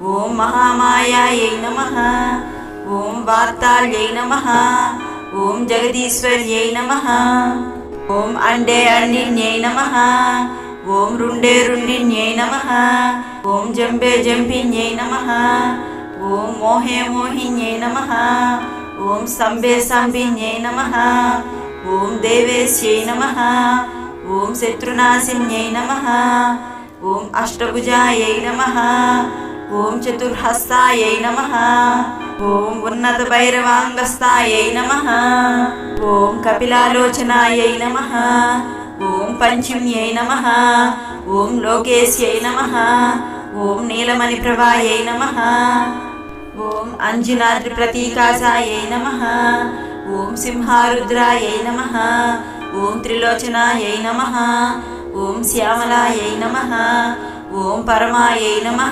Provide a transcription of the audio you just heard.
ఓం మహామాయాయై నమ ఓం వార్తాళ్యై నమ ఓం జగదీశ్వర్యై నమ ఓం అండే అండిన్యై నమ ఓం రుండే రుండిన్యై నమ ఓం జంబే జంపిన్యై నమ ఓం మోహే మోహిన్యై నమ ఓం సంబే సంభిన్యై నమ ఓం దేవేశ్యై నమ ఓం శత్రునాశిన్యై నమ ఓం అష్టభుజాయై నమ ఓం చతుర్హస్తాయై నమ ఓం ఉన్నత భైరవాంగస్థాయై నమ ఓం కపిలాలోచనాయై నమ ఓం పంచమ్యై నమ ఓం లోకేశ్యై నమ ఓం నీలమణి ప్రభాయై నమ ఓం అంజనాద్రి ప్రతీకాసాయై నమ ఓం సింహారుద్రాయై నమ ఓం త్రిలోచనాయై నమ ఓం శ్యామలాయై నమ ఓం పరమాయై నమ